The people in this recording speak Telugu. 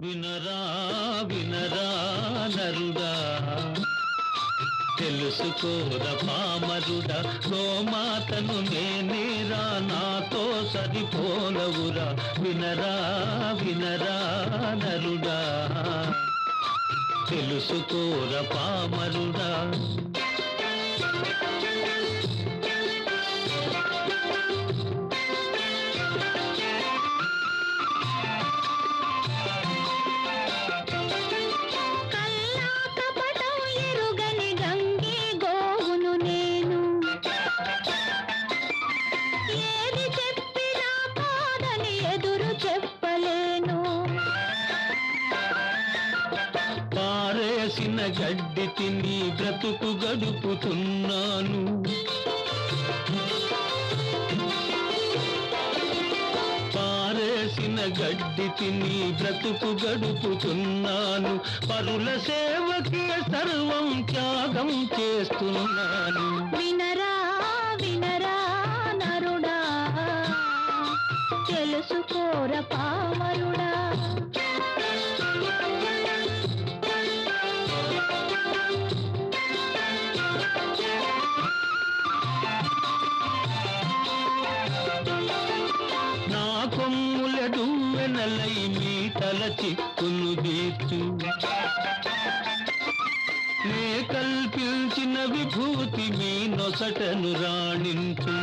వినరా వినరా నరుడా. తెలుసుకోద పామరుడా గోమాతను నేనేరా నాతో సరిపోలవురా వినరా వినరా నరుడా. తెలుసుకోర పామరుడా. చెప్పలేను. పారేసిన గడ్డి తిని బ్రతుకు గడుపుతున్నాను. పారేసిన గడ్డి తిని బ్రతుకు గడుపుతున్నాను. పరుల సేవకి సర్వం త్యాగం చేస్తున్నాను. తెలుసుకోర పామరుడా. నా వెనలై మీ తల చిక్కును తీర్చు. నే కల్పించిన విభూతి మీ నొసటను రాణించు.